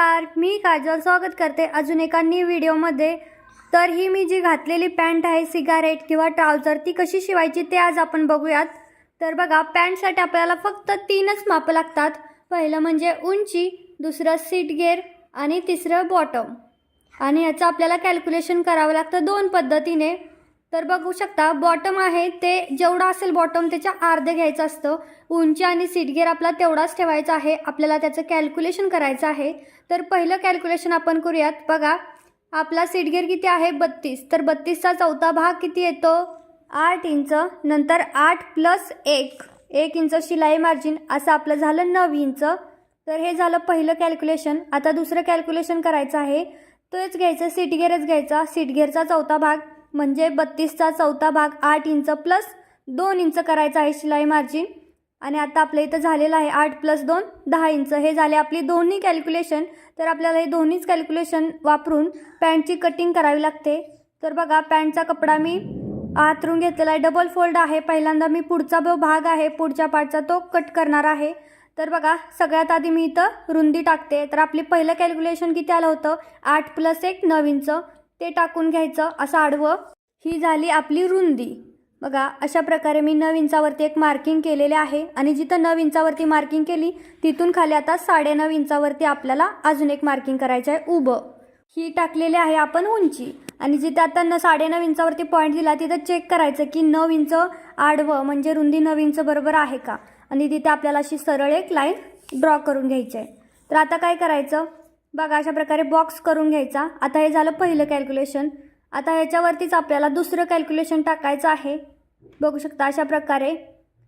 नमस्कार मी काजल स्वागत करते अजून एका न्यू व्हिडिओमध्ये तर ही मी जी घातलेली पॅन्ट आहे सिगारेट किंवा ट्राउजर ती कशी शिवायची ते आज आपण बघूयात. तर बघा पॅन्टसाठी आपल्याला फक्त तीनच मापं लागतात. पहिलं म्हणजे उंची दुसरं सीट गेअर आणि तिसरं बॉटम आणि याचं आपल्याला कॅल्क्युलेशन करावं लागतं दोन पद्धतीने. तर बघू शकता बॉटम आहे ते जेवढं असेल बॉटम त्याच्या अर्धे घ्यायचं असतं. उंची आणि सीटगेअर आपला तेवढाच ठेवायचा आहे. आपल्याला त्याचं कॅल्क्युलेशन करायचं आहे. तर पहिलं कॅल्क्युलेशन आपण करूयात. बघा आपला सीटगेअर किती आहे? बत्तीस. तर बत्तीसचा चौथा भाग किती येतो? आठ इंच. नंतर आठ प्लस एक. एक इंच शिलाई मार्जिन असं आपलं झालं नऊ इंच. तर हे झालं पहिलं कॅल्क्युलेशन आता दुसरं कॅल्क्युलेशन करायचं आहे. तोच घ्यायचं सीटगेअरच घ्यायचा. सीटगेअरचा चौथा भाग. म्हणजे बत्तीसचा चौथा भाग आठ इंच प्लस दोन इंच करायचा आहे शिलाई मार्जिन आणि आता आपल्या इथं झालेलं आहे आठ प्लस दोन दहा इंच. हे झाले आपली दोन्ही कॅल्क्युलेशन तर आपल्याला हे दोन्हीच कॅल्क्युलेशन वापरून पॅन्टची कटिंग करावी लागते. तर बघा पॅन्टचा कपडा मी आतरून घेतलेला आहे. डबल फोल्ड आहे. पहिल्यांदा मी पुढचा जो भाग आहे पुढच्या पार्टचा तो कट करणार आहे. तर बघा सगळ्यात आधी मी इथं रुंदी टाकते. तर आपली पहिलं कॅल्क्युलेशन किती आलं होतं? आठ प्लस एक नऊ इंच. ते टाकून घ्यायचं असं आडवं. ही झाली आपली रुंदी. बघा अशा प्रकारे मी नऊ इंचावरती एक मार्किंग केलेले आहे आणि जिथं नऊ इंचावरती मार्किंग केली तिथून खाली आता साडेनऊ इंचावरती आपल्याला अजून एक मार्किंग करायचं आहे उभं. ही टाकलेली आहे आपण उंची. आणि जिथे आता न साडेनऊ इंचावरती पॉईंट दिला तिथं चेक करायचं की नऊ इंच आडवं म्हणजे रुंदी नऊ इंच बरोबर आहे का? आणि तिथे आपल्याला अशी सरळ एक लाईन ड्रॉ करून घ्यायची आहे तर आता काय करायचं? बघा अशा प्रकारे बॉक्स करून घ्यायचा. आता हे झालं पहिलं कॅल्क्युलेशन आता ह्याच्यावरतीच आपल्याला दुसरं कॅल्क्युलेशन टाकायचं आहे. बघू शकता अशा प्रकारे.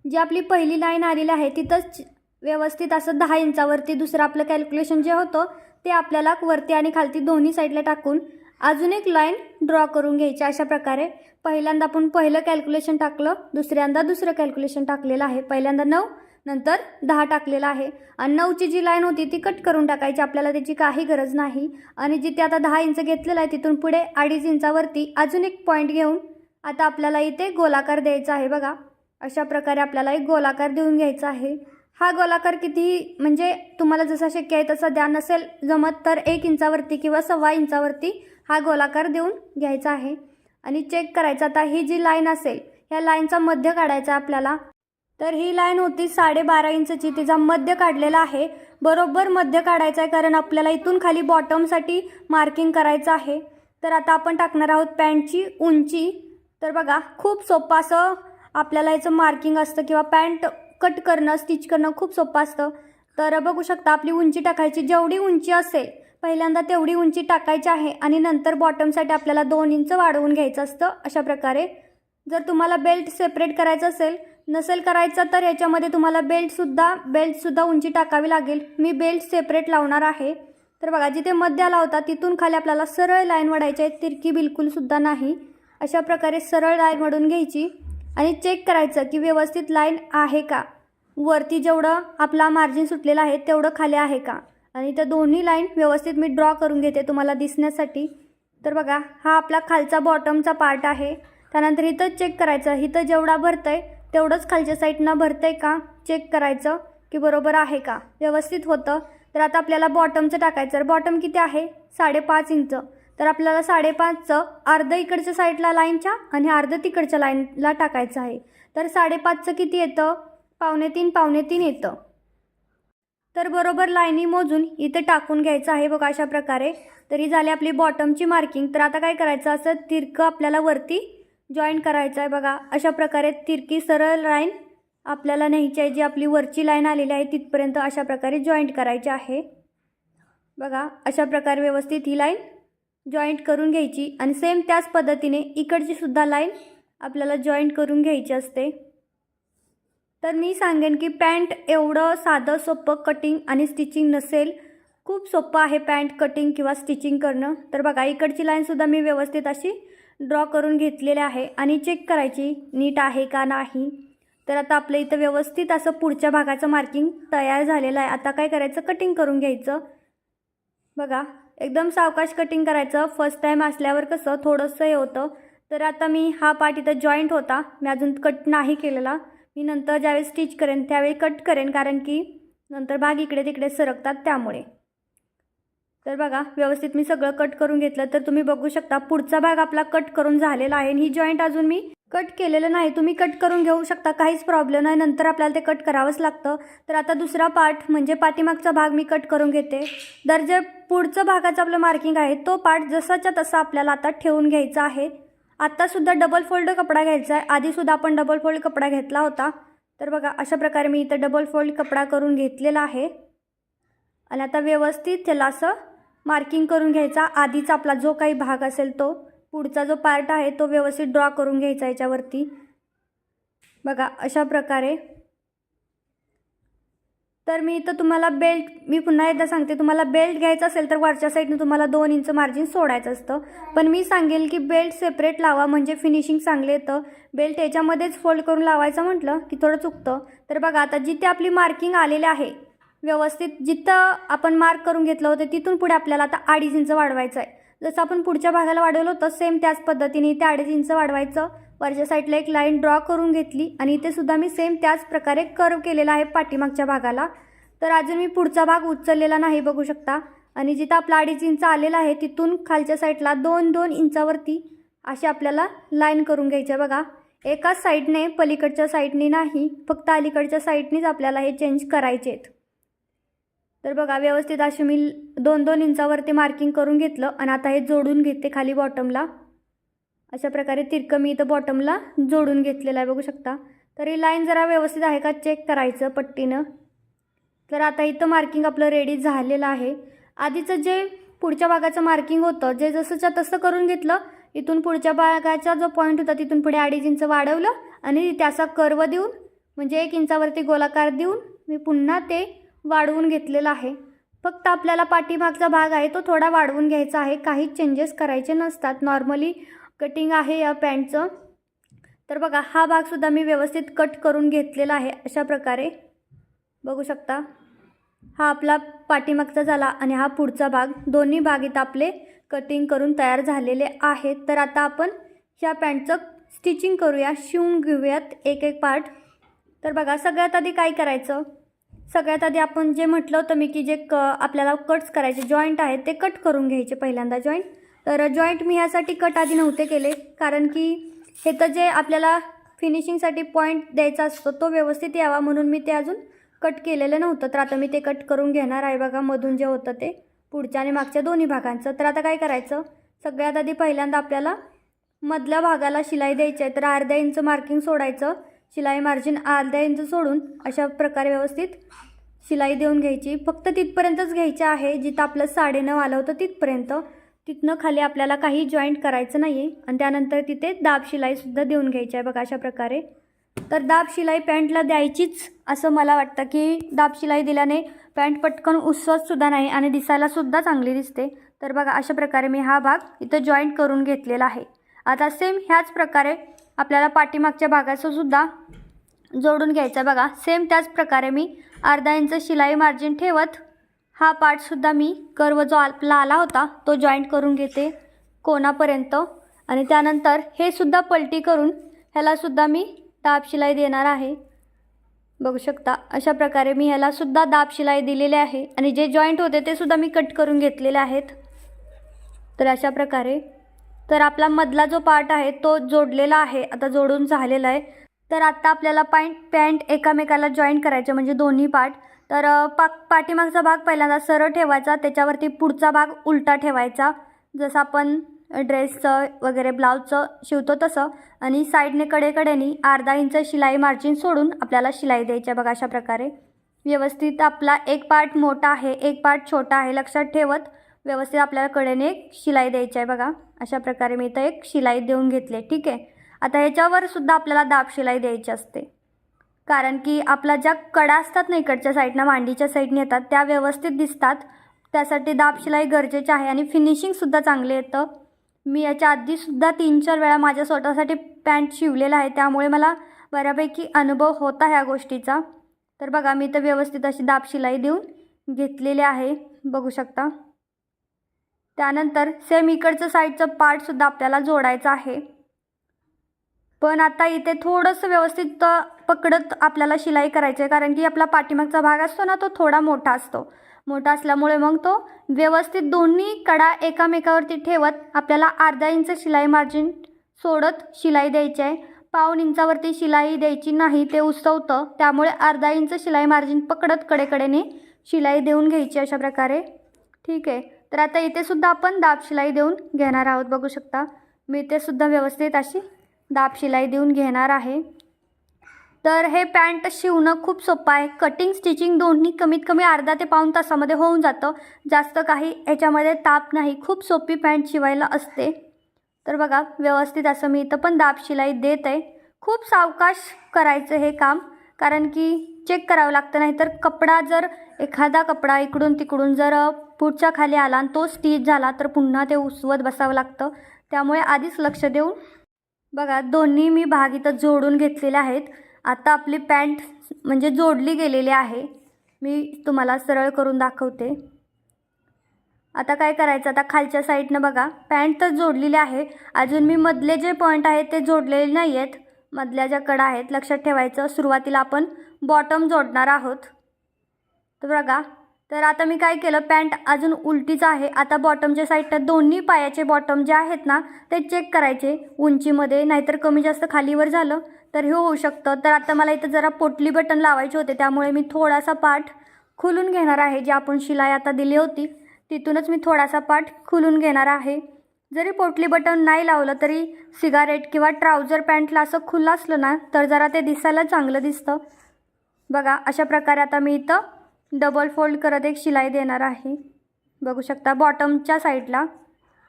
जी आपली पहिली लाईन आलेली आहे तिथंच व्यवस्थित असं दहा इंचावरती दुसरं आपलं कॅल्क्युलेशन जे होतं ते आपल्याला वरती आणि खालती दोन्ही साईडला टाकून अजून एक लाईन ड्रॉ करून घ्यायची. अशा प्रकारे पहिल्यांदा आपण पहिलं कॅल्क्युलेशन टाकलं दुसऱ्यांदा दुसरं कॅल्क्युलेशन टाकलेलं आहे. पहिल्यांदा नऊ नंतर दहा टाकलेलं आहे. आणि नऊची जी लाईन होती ती कट करून टाकायची. आपल्याला त्याची काही गरज नाही. आणि जिथे आता दहा इंच घेतलेलं आहे तिथून पुढे अडीच इंचावरती अजून एक पॉईंट घेऊन आता आपल्याला इथे गोलाकार द्यायचा आहे बघा. अशा प्रकारे आपल्याला एक गोलाकार देऊन घ्यायचा आहे. हा गोलाकार कितीही म्हणजे तुम्हाला जसा शक्य आहे तसा द्या. नसेल जमत तर एक इंचावरती किंवा सव्वा इंचावरती हा गोलाकार देऊन घ्यायचा आहे. आणि चेक करायचा. आता ही जी लाईन असेल ह्या लाईनचा मध्य काढायचा आपल्याला. तर ही लाईन होती साडेबारा इंचची. तिचा मध्य काढलेला आहे. बरोबर मध्य काढायचा आहे कारण आपल्याला इथून खाली बॉटमसाठी मार्किंग करायचं आहे. तर आता आपण टाकणार आहोत पॅन्टची उंची. तर बघा खूप सोपं असं आपल्याला याचं मार्किंग असतं किंवा पॅन्ट कट करणं स्टिच करणं खूप सोपं असतं. तर बघू शकता आपली उंची टाकायची जेवढी उंची असेल पहिल्यांदा तेवढी उंची टाकायची आहे आणि नंतर बॉटमसाठी आपल्याला दोन इंच वाढवून घ्यायचं असतं अशा प्रकारे. जर तुम्हाला बेल्ट सेपरेट करायचं असेल नसेल करायचा तर याच्यामध्ये तुम्हाला बेल्टसुद्धा बेल्टसुद्धा उंची टाकावी लागेल. मी बेल्ट सेपरेट लावणार आहे. तर बघा जिथे मध्याला होता तिथून खाली आपल्याला सरळ लाईन वाढायची आहे. तिरकी बिलकुलसुद्धा नाही. अशा प्रकारे सरळ लाईन वडून घ्यायची. आणि चेक करायचं की व्यवस्थित लाईन आहे का? वरती जेवढं आपला मार्जिन सुटलेलं आहे तेवढं खाली आहे का? आणि त्या दोन्ही लाईन व्यवस्थित मी ड्रॉ करून घेते तुम्हाला दिसण्यासाठी. तर बघा हा आपला खालचा बॉटमचा पार्ट आहे. त्यानंतर इथं चेक करायचं. इथं जेवढा भरतं आहे तेवढंच खालच्या साईडनं भरतं आहे का? चेक करायचं की बरोबर आहे का? व्यवस्थित होतं. तर आता आपल्याला बॉटमचं टाकायचं. तर बॉटम किती आहे? साडेपाच इंच. तर आपल्याला साडेपाचचं अर्धं इकडच्या साईडला लाईनच्या आणि अर्धं तिकडच्या लाईनला टाकायचं आहे. तर साडेपाचचं किती येतं? पावणे तीन पावणे तीन येतं. तर बरोबर लाईनी मोजून इथे टाकून घ्यायचं आहे बघा अशा प्रकारे. तरी झाली आपली बॉटमची मार्किंग तर आता काय करायचं? असं तिरकं आपल्याला वरती जॉईन करायचं आहे बघा. अशा प्रकारे तिरकी सरळ लाईन आपल्याला न्यायची आहे. जी आपली वरची लाईन आलेली आहे तिथपर्यंत अशा प्रकारे जॉईंट करायची आहे. बघा अशा प्रकारे व्यवस्थित ही लाईन जॉईंट करून घ्यायची आणि सेम त्याच पद्धतीने इकडची सुद्धा लाईन आपल्याला जॉईंट करून घ्यायची असते. तर मी सांगेन की पॅन्ट एवढं साधं सोपं कटिंग आणि स्टिचिंग नसेल. खूप सोपं आहे पॅन्ट कटिंग किंवा स्टिचिंग करणं. तर बघा इकडची लाईनसुद्धा मी व्यवस्थित अशी ड्रॉ करून घेतलेले आहे आणि चेक करायची नीट आहे का नाही. तर आता आपलं इथं व्यवस्थित असं पुढच्या भागाचं मार्किंग तयार झालेलं आहे. आता काय करायचं? कटिंग करून घ्यायचं. बघा एकदम सावकाश कटिंग करायचं. फर्स्ट टाईम असल्यावर कसं थोडंसं हे होतं. तर आता मी हा पार्ट इथं जॉईंट होता. मी अजून कट नाही केलेला. मी नंतर ज्यावेळी स्टिच करेन त्यावेळी कट करेन. कारण की नंतर भाग इकडे तिकडे सरकतात त्यामुळे. तर बघा व्यवस्थित मी सगळं कट करून घेतलं. तर तुम्ही बघू शकता पुढचा भाग आपला कट करून झालेला आहे. आणि ही जॉईंट अजून मी कट केलेलं नाही. तुम्ही कट करून घेऊ शकता काहीच प्रॉब्लेम नाही. नंतर आपल्याला ते कट करावंच लागतं. तर आता दुसरा पार्ट म्हणजे पाठीमागचा भाग मी कट करून घेते. तर जे पुढचं भागाचं आपलं मार्किंग आहे तो पार्ट जसाच्या तसा आपल्याला आता ठेवून घ्यायचा आहे. आत्तासुद्धा डबल फोल्ड कपडा घ्यायचा आहे. आधीसुद्धा आपण डबल फोल्ड कपडा घेतला होता. तर बघा अशा प्रकारे मी इथं डबल फोल्ड कपडा करून घेतलेला आहे. आणि आता व्यवस्थित त्याला असं मार्किंग करून घ्यायचा. आधीचा आपला जो काही भाग असेल तो पुढचा जो पार्ट आहे तो व्यवस्थित ड्रॉ करून घ्यायचा याच्यावरती. बघा अशा प्रकारे. तर मी इथं तुम्हाला बेल्ट मी पुन्हा एकदा सांगते तुम्हाला बेल्ट घ्यायचा असेल तर वरच्या साईडने तुम्हाला दोन इंच मार्जिन सोडायचं असतं. पण मी सांगेल की बेल्ट सेपरेट लावा म्हणजे फिनिशिंग चांगलं येतं. बेल्ट याच्यामध्येच फोल्ड करून लावायचं म्हटलं की थोडं चुकतं. तर बघा आता जिथे आपली मार्किंग आलेली आहे व्यवस्थित जिथं आपण मार्क करून घेतलं होतं तिथून पुढे आपल्याला आता अडीच इंच वाढवायचं आहे. जसं आपण पुढच्या भागाला वाढवलं होतं सेम त्याच पद्धतीने इथे अडीच इंच वाढवायचं. वरच्या साईडला एक लाईन ड्रॉ करून घेतली आणि इथे सुद्धा मी सेम त्याच प्रकारे कर्व केलेला आहे पाठीमागच्या भागाला. तर अजून मी पुढचा भाग उचललेला नाही बघू शकता. आणि जिथं आपला अडीच इंच आलेला आहे तिथून खालच्या साईडला दोन दोन इंचावरती अशी आपल्याला लाईन करून घ्यायची आहे बघा. एकाच साईडने पलीकडच्या साईडने नाही फक्त अलीकडच्या साईडनेच आपल्याला हे चेंज करायचे आहेत. तर बघा व्यवस्थित अशी मी दोन दोन इंचावरती मार्किंग करून घेतलं आणि आता हे जोडून घेते खाली बॉटमला अशा प्रकारे तिरकं मी इथं बॉटमला जोडून घेतलेलं आहे बघू शकता. तर ही लाईन जरा व्यवस्थित आहे का? चेक करायचं पट्टीनं. तर आता इथं मार्किंग आपलं रेडी झालेलं आहे. आधीचं जे पुढच्या भागाचं मार्किंग होतं जे जसंच्या तसं करून घेतलं इथून पुढच्या भागाचा जो पॉईंट होता तिथून पुढे अडीच इंच वाढवलं आणि त्याचा कर्व देऊन म्हणजे एक इंचावरती गोलाकार देऊन मी पुन्हा ते वाढवून घेतलेलं आहे. फक्त आपल्याला पाठीमागचा भाग आहे तो थोडा वाढवून घ्यायचा आहे. काहीच चेंजेस करायचे नसतात. नॉर्मली कटिंग आहे या पॅन्टचं तर बघा हा भागसुद्धा मी व्यवस्थित कट करून घेतलेला आहे अशा प्रकारे. बघू शकता. हा आपला पाठीमागचा झाला आणि हा पुढचा भाग. दोन्ही भाग इथं आपले कटिंग करून तयार झालेले आहेत. तर आता आपण ह्या पॅन्टचं स्टिचिंग करूया. शिवून घेऊयात एक एक पार्ट तर बघा सगळ्यात आधी काय करायचं? सगळ्यात आधी आपण जे म्हटलं होतं मी की जे क आपल्याला कट्स करायचे जॉईंट आहेत ते कट करून घ्यायचे पहिल्यांदा जॉईंट तर जॉईंट मी ह्यासाठी कट आधी नव्हते केले कारण की हे तर जे आपल्याला फिनिशिंगसाठी पॉईंट द्यायचा असतो तो व्यवस्थित यावा म्हणून मी ते अजून कट केलेलं नव्हतं. तर आता मी ते कट करून घेणार आहे बघा मधून जे होतं ते पुढच्या आणि मागच्या दोन्ही भागांचं. तर आता काय करायचं? सगळ्यात आधी पहिल्यांदा आपल्याला मधल्या भागाला शिलाई द्यायची आहे तर अर्ध्या इंच मार्किंग सोडायचं. शिलाई मार्जिन अर्ध्या इंच सोडून अशा प्रकारे व्यवस्थित शिलाई देऊन घ्यायची. फक्त तिथपर्यंतच घ्यायची आहे. जिथं आपलं साडेनऊ आलं होतं तिथपर्यंत. तिथनं खाली आपल्याला काही जॉईंट करायचं नाही आहे आणि त्यानंतर तिथे दाब शिलाईसुद्धा देऊन घ्यायची आहे बघा अशा प्रकारे. तर दाब शिलाई पॅन्टला द्यायचीच असं मला वाटतं की दाब शिलाई दिल्याने पॅन्ट पटकन उसवतसुद्धा नाही आणि दिसायलासुद्धा चांगली दिसते. तर बघा अशा प्रकारे मी हा भाग इथं जॉईंट करून घेतलेला आहे. आता सेम ह्याच प्रकारे आपल्याला पाठीमागच्या भागाचं सुद्धा जोडून घ्यायचं बघा. सेम त्याच प्रकारे मी अर्धा इंच शिलाई मार्जिन ठेवत हा पार्टसुद्धा मी कर्व जो आपला आला होता तो जॉईंट करून घेते कोणापर्यंत. आणि त्यानंतर हे सुद्धा पलटी करून ह्यालासुद्धा मी दाब शिलाई देणार आहे. बघू शकता अशा प्रकारे मी ह्यालासुद्धा दाब शिलाई दिलेली आहे. आणि जे जॉईंट होते ते सुद्धा मी कट करून घेतलेले आहेत. तर अशा प्रकारे तर आपला मधला जो पार्ट आहे तो जोडलेला आहे आता जोडून झालेला आहे. तर आत्ता आपल्याला पॅन्ट पॅन्ट एकामेकाला जॉईंट करायचे म्हणजे दोन्ही पार्ट तर पा पाठीमागचा भाग पहिल्यांदा सरळ ठेवायचा त्याच्यावरती पुढचा भाग उलटा ठेवायचा. जसं आपण ड्रेसचं वगैरे ब्लाऊजचं शिवतो तसं. आणि साईडने कडेकडेनी अर्धा इंच शिलाई मार्जिन सोडून आपल्याला शिलाई द्यायची आहे बघा अशा प्रकारे. व्यवस्थित आपला एक पार्ट मोठा आहे एक पार्ट छोटा आहे लक्षात ठेवत व्यवस्थित आपल्याला कडेने एक शिलाई द्यायची आहे बघा. अशा प्रकारे मी इथं एक शिलाई देऊन घेतली ठीक आहे? आता ह्याच्यावर सुद्धा आपल्याला दाब शिलाई द्यायची असते. कारण की आपला ज्या कडा असतात ना इकडच्या साईडनं मांडीच्या साईडने येतात त्या व्यवस्थित दिसतात. त्यासाठी दाब शिलाई गरजेची आहे आणि फिनिशिंगसुद्धा चांगले येतं. मी याच्या आधीसुद्धा तीन चार वेळा माझ्या स्वतःसाठी पॅन्ट शिवलेला आहे. त्यामुळे मला बऱ्यापैकी अनुभव होता ह्या गोष्टीचा. तर बघा मी तर व्यवस्थित अशी दाब शिलाई देऊन घेतलेली आहे. बघू शकता. त्यानंतर सेम इकडचं साईडचं पार्टसुद्धा आपल्याला जोडायचं आहे. पण आता इथे थोडंसं व्यवस्थित पकडत आपल्याला शिलाई करायची आहे कारण की आपला पाठीमागचा भाग असतो ना तो थोडा मोठा असतो. मोठा असल्यामुळे मग तो व्यवस्थित दोन्ही कडा एकामेकावरती ठेवत आपल्याला अर्धा इंच शिलाई मार्जिन सोडत शिलाई द्यायची आहे. पाऊन इंचावरती शिलाई द्यायची नाही ते उसवतं त्यामुळे अर्धा इंच शिलाई मार्जिन पकडत कडेकडेने शिलाई देऊन घ्यायची अशा प्रकारे. ठीक आहे. तर आता इथे सुद्धा आपण दाब शिलाई देऊन घेणार आहोत. बघू शकता मी इथे सुद्धा व्यवस्थित अशी दाब शिलाई देऊन घेणार आहे. तर हे पॅन्ट शिवणं खूप सोपं आहे. कटिंग स्टिचिंग दोन्ही कमीत कमी अर्धा ते पाऊण तासामध्ये होऊन जातं. जास्त काही ह्याच्यामध्ये ताप नाही. खूप सोपी पॅन्ट शिवायला असते. तर बघा व्यवस्थित असं मी इथं पण दाब शिलाई देत. आहे खूप सावकाश करायचं हे काम कारण की चेक करावं लागतं नाही तर कपडा जर एखादा कपडा इकडून तिकडून जर पुढच्या खाली आला आणि तो स्टिच झाला तर पुन्हा ते उसवत बसावं लागतं. त्यामुळे आधीच लक्ष देऊन बघा दोन्ही मी भाग इथं जोडून घेतलेले आहेत. आता आपली पॅन्ट म्हणजे जोडली गेलेली आहे. मी तुम्हाला सरळ करून दाखवते. आता काय करायचं? आता खालच्या साईडनं बघा पॅन्ट तर जोडलेली आहे. अजून मी मधले जे पॉईंट आहेत ते जोडलेले नाही आहेत मधल्या ज्या कडा आहेत लक्षात ठेवायचं. सुरुवातीला आपण बॉटम जोडणार आहोत. तर बघा तर आता मी काय केलं पॅन्ट अजून उलटीच आहे. आता बॉटमच्या साईडनं दोन्ही पायाचे बॉटम जे आहेत ना ते चेक करायचे उंचीमध्ये नाहीतर कमी जास्त खालीवर झालं तर हे होऊ शकतं. तर आता मला इथं जरा पोटली बटन लावायचे होते त्यामुळे मी थोडासा पाठ खुलून घेणार आहे. जी आपण शिलाई आता दिली होती तिथूनच मी थोडासा पाठ खुलून घेणार आहे. जरी पोटली बटन नाही लावलं तरी सिगारेट किंवा ट्राउझर पॅन्टला असं खुलं असलं ना तर जरा ते दिसायला चांगलं दिसतं. बघा अशा प्रकारे आता मी इथं डबल फोल्ड करत एक शिलाई देणार आहे. बघू शकता बॉटमच्या साईडला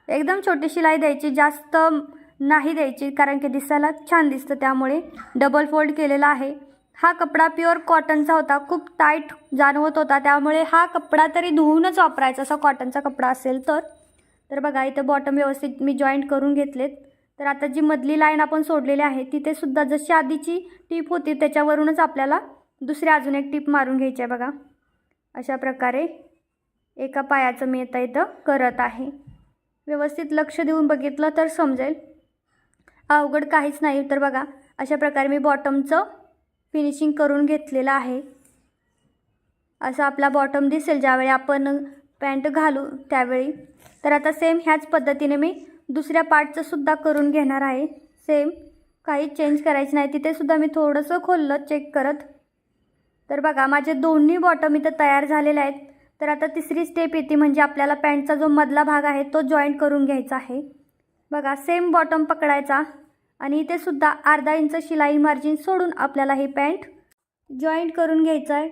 एकदम छोटी शिलाई द्यायची जास्त नाही द्यायची कारण की दिसायला छान दिसतं त्यामुळे डबल फोल्ड केलेला आहे. हा कपडा प्युअर कॉटनचा होता खूप टाईट जाणवत होता त्यामुळे हा कपडा तरी धुवूनच वापरायचा असा कॉटनचा कपडा असेल तर. तर बघा इथं बॉटम व्यवस्थित मी जॉईंट करून घेतलेत. तर आता जी मधली लाईन आपण सोडलेली आहे तिथेसुद्धा जशी आधीची टीप होती त्याच्यावरूनच आपल्याला दुसरी अजून एक टीप मारून घ्यायची आहे बघा. अशा प्रकारे एका पायाचं मी आता इथं करत आहे. व्यवस्थित लक्ष देऊन बघितलं तर समजेल. अवघड काहीच नाही तर बघा अशा प्रकारे मी बॉटमचं फिनिशिंग करून घेतलेलं आहे. असा आपला बॉटम दिसेल ज्यावेळी आपण पॅन्ट घालू त्यावेळी. तर आता सेम ह्याच पद्धतीने मी दुसऱ्या पार्टचं सुद्धा करून घेणार आहे. सेम काही चेंज करायचं नाही. तिथेसुद्धा मी थोडंसं खोललं चेक करत तर बघा माझे दोन्ही बॉटम इथं तयार झालेले आहेत. तर आता तिसरी स्टेप येते म्हणजे आपल्याला पॅन्टचा जो मधला भाग आहे तो जॉईंट करून घ्यायचा आहे. बघा सेम बॉटम पकडायचा आणि इथे सुद्धा अर्धा इंच शिलाई मार्जिन सोडून आपल्याला ही पॅन्ट जॉईंट करून घ्यायचं आहे.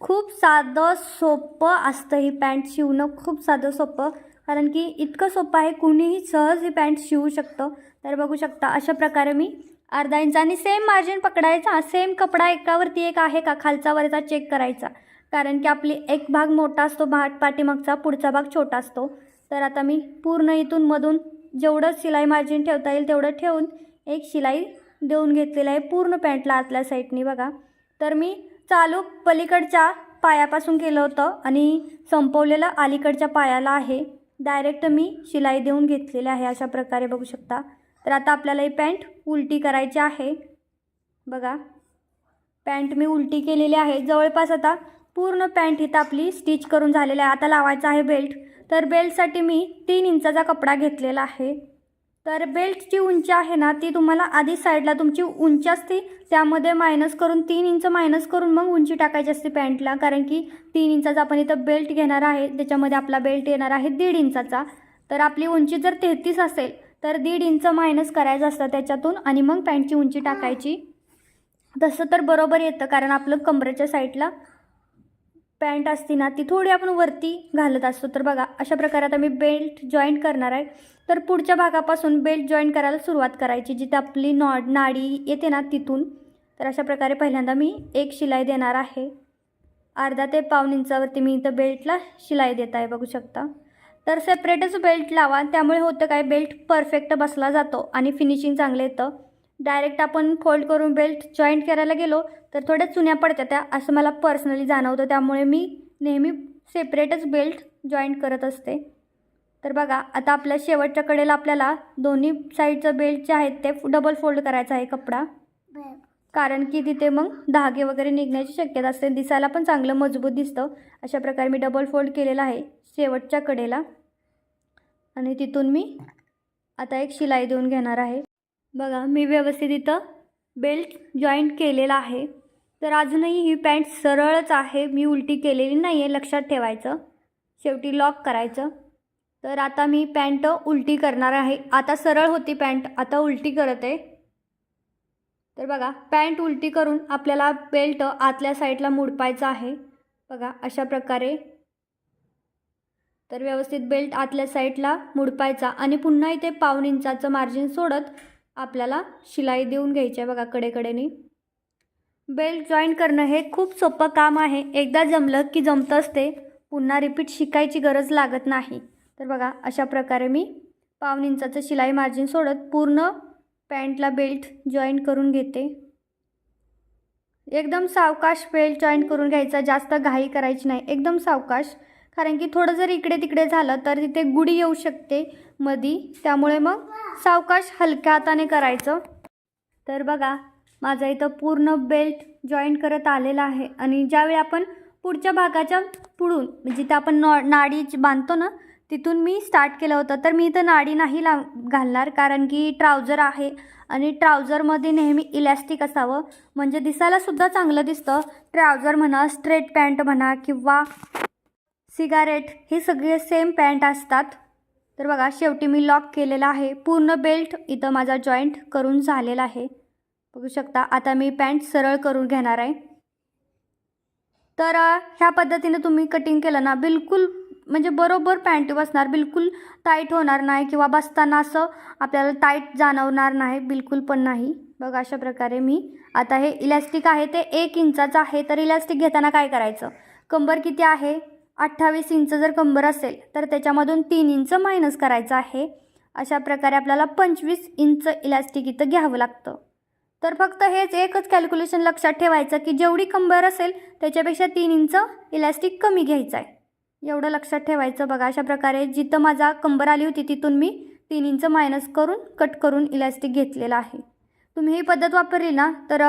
खूप साधं सोपं असतं ही पॅन्ट शिवणं खूप साधं सोपं. कारण की इतकं सोपं आहे कुणीही सहज ही पॅन्ट शिवू शकतं. तर बघू शकता अशा प्रकारे मी अर्धा इंच आणि सेम मार्जिन पकडायचा. सेम कपडा एकावरती एक आहे का? खालचा वरचा चेक करायचा. कारण की आपली एक भाग मोठा असतो भाग पाठीमागचा पुढचा भाग छोटा असतो. तर आता मी पूर्ण इथून मधून जेवढं शिलाई मार्जिन ठेवता येईल तेवढं ठेवून एक शिलाई देऊन घेतलेलं आहे पूर्ण पॅन्टला आतल्या साईडनी बघा. तर मी चालू पलीकडच्या पायापासून केलं होतं आणि संपवलेलं अलीकडच्या पायाला आहे. डायरेक्ट मी शिलाई देऊन घेतलेली आहे. अशा प्रकारे बघू शकता. तर आता आपल्याला ही पॅन्ट उलटी करायची आहे. बघा. पॅन्ट मी उलटी केलेली आहे. जवळपास आता पूर्ण पॅन्ट इथं आपली स्टिच करून झालेली आहे. आता लावायचा आहे बेल्ट. तर बेल्टसाठी मी तीन इंचाचा कपडा घेतलेला आहे. तर बेल्टची उंची आहे ना ती तुम्हाला आधी साईडला तुमची उंची असते त्यामध्ये मायनस करून तीन इंच मायनस करून मग उंची टाकायची असते पॅन्टला. कारण की तीन इंचाचा आपण इथं बेल्ट घेणार आहे. त्याच्यामध्ये आपला बेल्ट येणार आहे दीड इंचाचा. तर आपली उंची जर तेहतीस असेल तर दीड इंच मायनस करायचं असतं त्याच्यातून आणि मग पॅन्टची उंची टाकायची. तसं तर बरोबर येतं कारण आपलं कमरेच्या साईडला पॅन्ट असते ना ती थोडी आपण वरती घालत असतो. तर बघा अशा प्रकारे आता मी बेल्ट जॉईंट करणार आहे. तर पुढच्या भागापासून बेल्ट जॉईंट करायला सुरुवात करायची जिथे आपली नॉड नाडी येते ना तिथून. तर अशा प्रकारे पहिल्यांदा मी एक शिलाई देणार आहे. अर्धा ते पाऊन इंचावरती मी इथं बेल्टला शिलाई देत आहे बघू शकता. तर सेपरेटच बेल्ट लावा. त्यामुळे होतं काय बेल्ट परफेक्ट बसला जातो आणि फिनिशिंग चांगलं येतं. डायरेक्ट आपण फोल्ड करून बेल्ट जॉईंट करायला गेलो तर थोड्या चुन्या पडत्या त्या असं मला पर्सनली जाणवतं. त्यामुळे मी नेहमी सेपरेटच बेल्ट जॉईंट करत असते. तर बघा आता आपल्या शेवटच्या कडेला आपल्याला दोन्ही साईडचं बेल्ट जे आहेत ते डबल फोल्ड करायचं आहे कपडा. बरं. कारण की तिथे मग धागे वगैरे निघण्याची शक्यता असते. दिसायला पण चांगलं मजबूत दिसतं. अशा प्रकारे मी डबल फोल्ड केलेला आहे शेवटच्या कडेला. आणि तिथून मी आता एक शिलाई देऊन घेणार आहे. बघा मी व्यवस्थित इथं बेल्ट जॉईंट केलेला आहे. तर अजूनही ही पॅन्ट सरळच आहे. मी उलटी केलेली नाही आहे लक्षात ठेवायचं. शेवटी लॉक करायचं. तर आता मी पॅन्ट उलटी करणार आहे. आता सरळ होती पॅन्ट आता उलटी करत. आहे तर बघा पॅन्ट उलटी करून आपल्याला बेल्ट आतल्या साईडला मुडपायचा आहे. बघा अशा प्रकारे. तर व्यवस्थित बेल्ट आतल्या साईडला मुडपायचा आणि पुन्हा इथे पाऊन इंचाचं मार्जिन सोडत आपल्याला शिलाई देऊन घ्यायची आहे बघा कडेकडेने. बेल्ट जॉईन करणं हे खूप सोपं काम आहे. एकदा जमलं की जमतंच ते पुन्हा रिपीट शिकायची गरज लागत नाही. तर बघा अशा प्रकारे मी पाऊन इंचाचं शिलाई मार्जिन सोडत पूर्ण पॅन्टला बेल्ट जॉईन करून घेते. एकदम सावकाश बेल्ट जॉईन करून घ्यायचा जास्त घाई करायची नाही. एकदम सावकाश कारण की थोडं जर इकडे तिकडे झालं तर तिथे गुढी येऊ शकते मधी. त्यामुळे मग सावकाश हलक्या हाताने करायचं. तर बघा माझा इथं पूर्ण बेल्ट जॉईन करत आलेला आहे. आणि ज्यावेळी आपण पुढच्या भागाच्या पुढून म्हणजे जिथे आपण नॉ नाडी बांधतो ना तिथून मी स्टार्ट केलं होतं. तर मी इथं नाडी नाही ला घालणार कारण की ट्राउजर आहे आणि ट्राउजरमध्ये नेहमी इलॅस्टिक असावं. म्हणजे दिसायलासुद्धा चांगलं दिसतं. ट्राउजर म्हणा स्ट्रेट पॅन्ट म्हणा किंवा सिगारेट हे सगळे सेम पॅन्ट असतात. तर बघा शेवटी मी लॉक केलेला आहे. पूर्ण बेल्ट इथं माझा जॉईंट करून झालेला आहे. बघू शकता आता मी पॅन्ट सरळ करून घेणार आहे. तर ह्या पद्धतीने तुम्ही कटिंग केलं ना बिलकुल म्हणजे बरोबर पॅन्ट बसणार बिलकुल टाईट होणार नाही किंवा बसताना असं आपल्याला टाईट जाणवणार नाही बिलकुल पण नाही. बघा अशा प्रकारे मी आता हे इलॅस्टिक आहे ते एक इंचाचं आहे तर इलॅस्टिक घेताना काय करायचं? कंबर किती आहे? अठ्ठावीस इंच जर कंबर असेल तर त्याच्यामधून तीन इंच मायनस करायचं आहे. अशा प्रकारे आपल्याला पंचवीस इंच इलॅस्टिक इथं घ्यावं लागतं. तर फक्त हेच एकच कॅल्क्युलेशन लक्षात ठेवायचं की जेवढी कंबर असेल त्याच्यापेक्षा तीन इंच इलॅस्टिक कमी घ्यायचं आहे. एवढं लक्षात ठेवायचं बघा. अशा प्रकारे जिथं माझा कंबर आली होती तिथून मी तीन इंच मायनस करून कट करून इलॅस्टिक घेतलेला आहे. तुम्ही ही पद्धत वापरली ना तर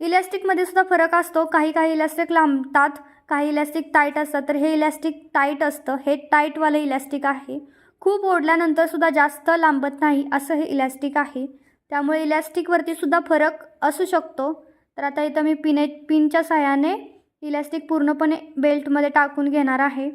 इलॅस्टिकमध्ये सुद्धा फरक असतो. काही काही इलॅस्टिक लांबतात काही इलॅस्टिक टाईट असतात. तर हे इलॅस्टिक टाईट असतं. हे टाईटवालं इलॅस्टिक आहे. खूप ओढल्यानंतर सुद्धा जास्त लांबत नाही असं हे इलॅस्टिक आहे. त्यामुळे इलॅस्टिकवरती सुद्धा फरक असू शकतो. तर आता इथं मी पिने पिनच्या सहाय्याने इलॅस्टिक पूर्णपणे बेल्टमध्ये टाकून घेणार आहे.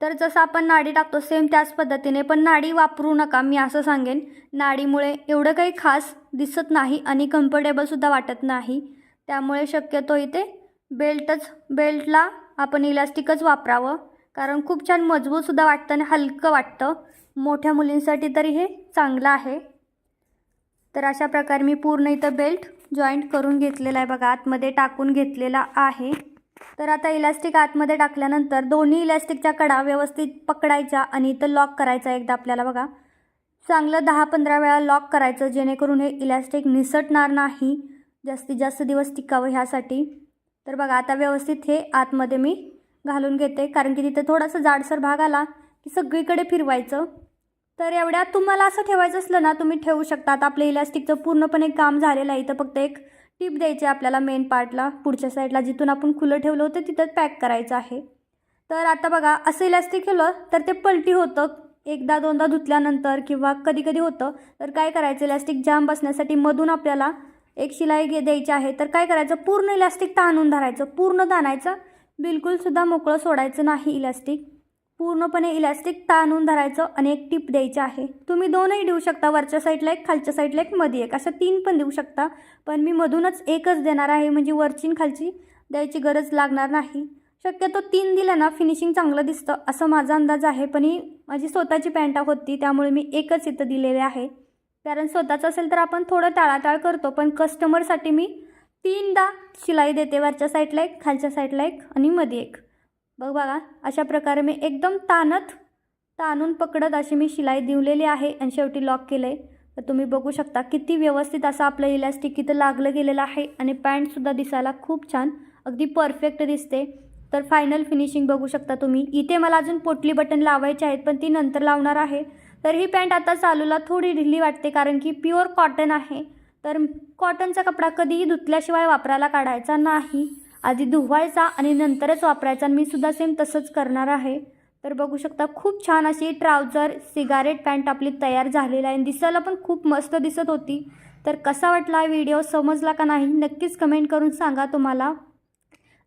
तर जसं आपण नाडी टाकतो सेम त्याच पद्धतीने पण नाडी वापरू नका. मी असं सांगेन नाडीमुळे एवढं काही खास दिसत नाही आणि कम्फर्टेबलसुद्धा वाटत नाही. त्यामुळे शक्यतो इथे बेल्टच बेल्टला आपण इलास्टिकच वापरावं. कारण खूप छान मजबूतसुद्धा वाटतं आणि हलकं वाटतं. मोठ्या मुलींसाठी तरी हे चांगलं आहे. तर अशा प्रकारे मी पूर्ण इथं बेल्ट जॉईंट करून घेतलेला आहे. बघा आतमध्ये टाकून घेतलेला आहे. तर आता इलॅस्टिक आतमध्ये टाकल्यानंतर दोन्ही इलॅस्टिकच्या कडा व्यवस्थित पकडायच्या आणि इथं लॉक करायचा एकदा आपल्याला बघा. चांगलं दहा पंधरा वेळा लॉक करायचं जेणेकरून हे इलॅस्टिक निसटणार नाही. जास्तीत जास्त दिवस टिकावं ह्यासाठी. तर बघा आता व्यवस्थित हे आतमध्ये मी घालून घेते. कारण की तिथे थोडासा जाडसर भाग आला की सगळीकडे फिरवायचं. तर एवढ्यात तुम्हाला असं ठेवायचं असलं ना तुम्ही ठेवू शकता. आता आपलं इलॅस्टिकचं पूर्णपणे काम झालेलं आहे. इथं फक्त एक टीप द्यायची आपल्याला मेन पार्टला पुढच्या साईडला जिथून आपण खुलं ठेवलं होतं तिथंच पॅक करायचं आहे. तर आता बघा असं इलास्टिक ठेवलं तर ते पलटी होतं. एकदा दोनदा धुतल्यानंतर किंवा कधी कधी होतं तर काय करायचं? इलास्टिक जाम बसण्यासाठी मधून आपल्याला एक शिलाई घे द्यायची आहे. तर काय करायचं? पूर्ण इलास्टिक ताणून धरायचं पूर्ण ताणायचं. बिलकुलसुद्धा मोकळं सोडायचं नाही इलास्टिक पूर्णपणे इलॅस्टिक ताणून धरायचं आणि एक टिप द्यायची आहे. तुम्ही दोनही देऊ शकता वरच्या साईडला एक खालच्या साईडला एक मध्ये एक. अशा तीन पण देऊ शकता. पण मी मधूनच एकच देणार आहे म्हणजे वरची खालची द्यायची गरज लागणार नाही. शक्यतो तीन दिलं ना फिनिशिंग चांगलं दिसतं असं माझा अंदाज आहे. पण ही माझी स्वतःची पॅन्टा होती त्यामुळे मी एकच इथं दिलेले आहे. कारण स्वतःचं असेल तर आपण थोडं टाळाटाळ करतो पण कस्टमरसाठी मी तीनदा शिलाई देते वरच्या साईडला एक खालच्या साईडला एक आणि मध्ये एक. बघ बघा अशा प्रकारे मी एकदम ताणत ताणून पकडत अशी मी शिलाई दिवलेली आहे आणि शेवटी लॉक केलं आहे तर तुम्ही बघू शकता किती व्यवस्थित असं आपलं इलॅस्टिक इथं लागलं गेलेलं आहे आणि पॅन्टसुद्धा दिसायला खूप छान अगदी परफेक्ट दिसते. तर फायनल फिनिशिंग बघू शकता तुम्ही. इथे मला अजून पोटली बटन लावायचे आहेत पण ती नंतर लावणार आहे. तर ही पॅन्ट आता चालूला थोडी ढिली वाटते कारण की प्युअर कॉटन आहे. तर कॉटनचा कपडा कधीही धुतल्याशिवाय वापरायला काढायचा नाही. आधी धुवायचा आणि नंतरच वापरायचा आणि मी सुद्धा सेम तसंच करणार आहे. तर बघू शकता खूप छान अशी ट्राउजर सिगारेट पॅन्ट आपली तयार झालेली आहे. दिसायला पण खूप मस्त दिसत होती. तर कसा वाटला व्हिडिओ समजला का नाही? नक्कीच कमेंट करून सांगा तुम्हाला.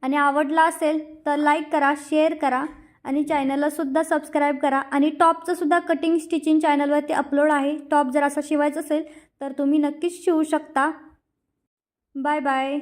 आणि आवडला असेल तर लाईक करा शेअर करा आणि चॅनललासुद्धा सबस्क्राईब करा. आणि टॉपचंसुद्धा कटिंग स्टिचिंग चॅनलवरती अपलोड आहे. टॉप जर असा शिवायचं असेल तर तुम्ही नक्कीच शिवू शकता. Bye bye